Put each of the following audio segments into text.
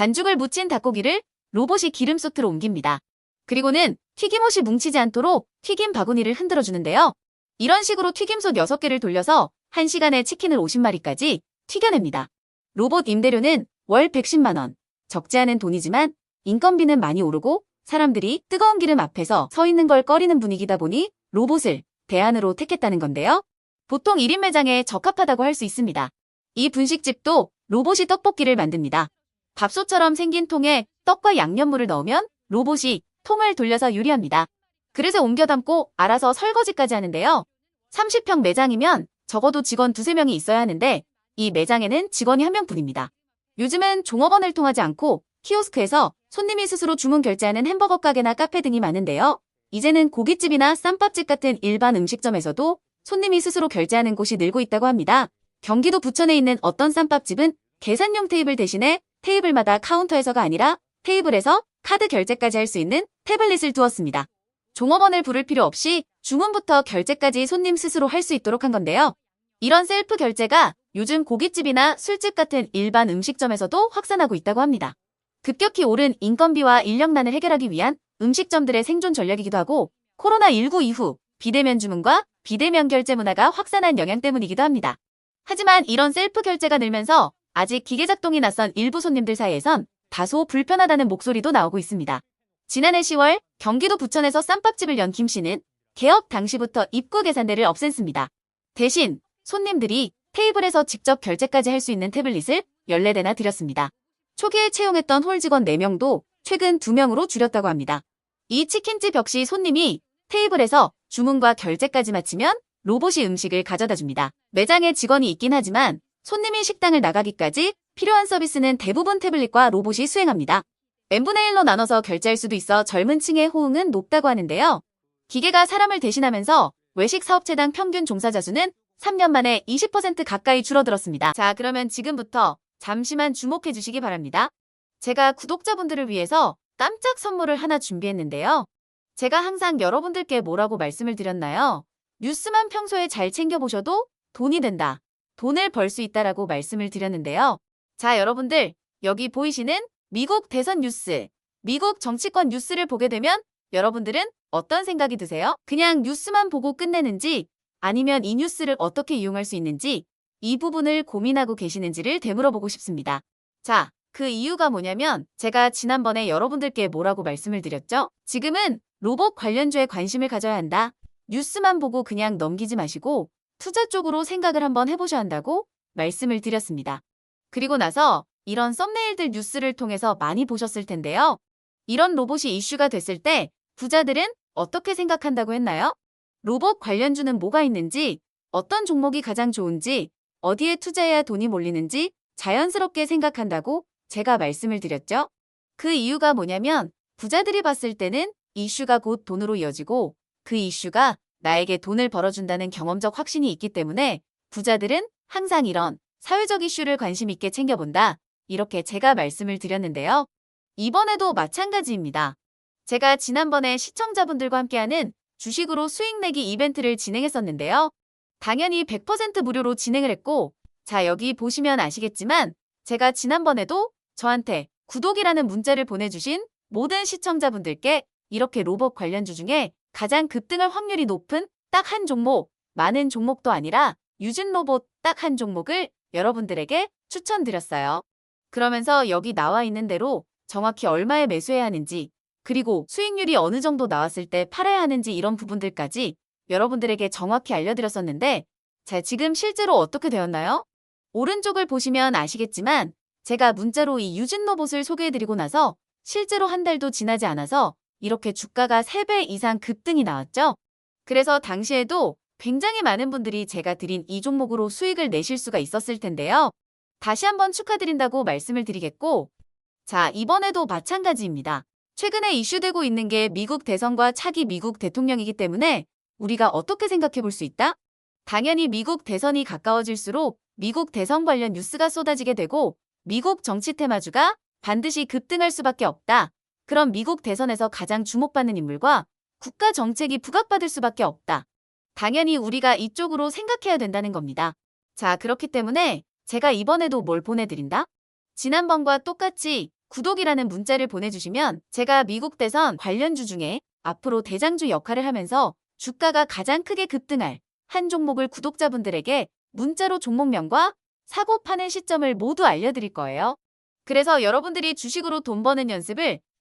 반죽을 묻힌 닭고기를 로봇이 기름소트로 옮깁니다. 그리고는 튀김옷이 뭉치지 않도록 튀김 바구니를 흔들어 주는데요. 이런 식으로 튀김솥 6개를 돌려서 1시간에 치킨을 50마리까지 튀겨냅니다. 로봇 임대료는 월 110만 원. 적지 않은 돈이지만 인건비는 많이 오르고 사람들이 뜨거운 기름 앞에서 서 있는 걸 꺼리는 분위기다 보니 로봇을 대안으로 택했다는 건데요. 보통 1인 매장에 적합하다고 할 수 있습니다. 이 분식집도 로봇이 떡볶이를 만듭니다. 밥솥처럼 생긴 통에 떡과 양념물을 넣으면 로봇이 통을 돌려서 요리합니다. 그릇에 옮겨 담고 알아서 설거지까지 하는데요. 30평 매장이면 적어도 직원 두세 명이 있어야 하는데 이 매장에는 직원이 한 명뿐입니다. 요즘은 종업원을 통하지 않고 키오스크에서 손님이 스스로 주문 결제하는 햄버거 가게나 카페 등이 많은데요. 이제는 고깃집이나 쌈밥집 같은 일반 음식점에서도 손님이 스스로 결제하는 곳이 늘고 있다고 합니다. 경기도 부천에 있는 어떤 쌈밥집은 계산용 테이블 대신에 테이블마다 카운터에서가 아니라 테이블에서 카드 결제까지 할 수 있는 태블릿을 두었습니다. 종업원을 부를 필요 없이 주문부터 결제까지 손님 스스로 할 수 있도록 한 건데요. 이런 셀프 결제가 요즘 고깃집이나 술집 같은 일반 음식점에서도 확산하고 있다고 합니다. 급격히 오른 인건비와 인력난을 해결하기 위한 음식점들의 생존 전략이기도 하고 코로나19 이후 비대면 주문과 비대면 결제 문화가 확산한 영향 때문이기도 합니다. 하지만 이런 셀프 결제가 늘면서 아직 기계 작동이 낯선 일부 손님들 사이에선 다소 불편하다는 목소리도 나오고 있습니다. 지난해 10월 경기도 부천에서 쌈밥집을 연 김 씨는 개업 당시부터 입구 계산대를 없앴습니다. 대신 손님들이 테이블에서 직접 결제까지 할 수 있는 태블릿을 14대나 드렸습니다. 초기에 채용했던 홀 직원 4명도 최근 2명으로 줄였다고 합니다. 이 치킨집 역시 손님이 테이블에서 주문과 결제까지 마치면 로봇이 음식을 가져다 줍니다. 매장에 직원이 있긴 하지만 손님이 식당을 나가기까지 필요한 서비스는 대부분 태블릿과 로봇이 수행합니다. n분의 1로 나눠서 결제할 수도 있어 젊은 층의 호응은 높다고 하는데요. 기계가 사람을 대신하면서 외식 사업체당 평균 종사자 수는 3년 만에 20% 가까이 줄어들었습니다. 자, 그러면 지금부터 잠시만 주목해 주시기 바랍니다. 제가 구독자분들을 위해서 깜짝 선물을 하나 준비했는데요. 제가 항상 여러분들께 뭐라고 말씀을 드렸나요? 뉴스만 평소에 잘 챙겨보셔도 돈이 된다. 돈을 벌 수 있다라고 말씀을 드렸는데요. 자, 여러분들, 여기 보이시는 미국 대선 뉴스, 미국 정치권 뉴스를 보게 되면 여러분들은 어떤 생각이 드세요? 그냥 뉴스만 보고 끝내는지 아니면 이 뉴스를 어떻게 이용할 수 있는지 이 부분을 고민하고 계시는지를 되물어보고 싶습니다. 자, 그 이유가 뭐냐면 제가 지난번에 여러분들께 뭐라고 말씀을 드렸죠? 지금은 로봇 관련주에 관심을 가져야 한다. 뉴스만 보고 그냥 넘기지 마시고 투자 쪽으로 생각을 한번 해보셔야 한다고 말씀을 드렸습니다. 그리고 나서 이런 썸네일들 뉴스를 통해서 많이 보셨을 텐데요. 이런 로봇이 이슈가 됐을 때 부자들은 어떻게 생각한다고 했나요? 로봇 관련주는 뭐가 있는지, 어떤 종목이 가장 좋은지, 어디에 투자해야 돈이 몰리는지 자연스럽게 생각한다고 제가 말씀을 드렸죠. 그 이유가 뭐냐면 부자들이 봤을 때는 이슈가 곧 돈으로 이어지고 그 이슈가 나에게 돈을 벌어준다는 경험적 확신이 있기 때문에 부자들은 항상 이런 사회적 이슈를 관심 있게 챙겨본다. 이렇게 제가 말씀을 드렸는데요. 이번에도 마찬가지입니다. 제가 지난번에 시청자분들과 함께하는 주식으로 수익 내기 이벤트를 진행했었는데요. 당연히 100% 무료로 진행을 했고, 자, 여기 보시면 아시겠지만, 제가 지난번에도 저한테 구독이라는 문자를 보내주신 모든 시청자분들께 이렇게 로봇 관련주 중에 가장 급등할 확률이 높은 딱 한 종목, 많은 종목도 아니라 유진 로봇 딱 한 종목을 여러분들에게 추천드렸어요. 그러면서 여기 나와 있는 대로 정확히 얼마에 매수해야 하는지, 그리고 수익률이 어느 정도 나왔을 때 팔아야 하는지 이런 부분들까지 여러분들에게 정확히 알려드렸었는데, 자, 지금 실제로 어떻게 되었나요? 오른쪽을 보시면 아시겠지만, 제가 문자로 이 유진 로봇을 소개해드리고 나서 실제로 한 달도 지나지 않아서 이렇게 주가가 3배 이상 급등이 나왔죠. 그래서 당시에도 굉장히 많은 분들이 제가 드린 이 종목으로 수익을 내실 수가 있었을 텐데요. 다시 한번 축하드린다고 말씀을 드리겠고, 자, 이번에도 마찬가지입니다. 최근에 이슈되고 있는 게 미국 대선과 차기 미국 대통령이기 때문에 우리가 어떻게 생각해 볼 수 있다? 당연히 미국 대선이 가까워질수록 미국 대선 관련 뉴스가 쏟아지게 되고 미국 정치 테마주가 반드시 급등할 수밖에 없다. 그럼 미국 대선에서 가장 주목받는 인물과 국가 정책이 부각받을 수밖에 없다. 당연히 우리가 이쪽으로 생각해야 된다는 겁니다. 자, 그렇기 때문에 제가 이번에도 뭘 보내드린다? 지난번과 똑같이 구독이라는 문자를 보내주시면 제가 미국 대선 관련주 중에 앞으로 대장주 역할을 하면서 주가가 가장 크게 급등할 한 종목을 구독자분들에게 문자로 종목명과 사고 파는 시점을 모두 알려드릴 거예요. 그래서 여러분들이 주식으로 돈 버는 연습을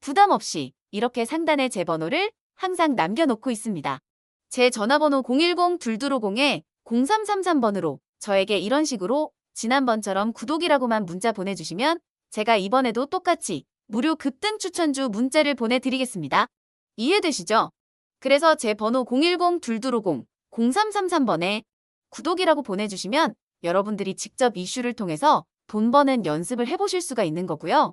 부담 없이 이렇게 상단에 제 번호를 항상 남겨놓고 있습니다. 제 전화번호 010-2250-0333번으로 저에게 이런 식으로 지난번처럼 구독이라고만 문자 보내주시면 제가 이번에도 똑같이 무료 급등 추천주 문자를 보내드리겠습니다. 이해되시죠? 그래서 제 번호 010-2250-0333번에 구독이라고 보내주시면 여러분들이 직접 이슈를 통해서 돈 버는 연습을 해보실 수가 있는 거고요.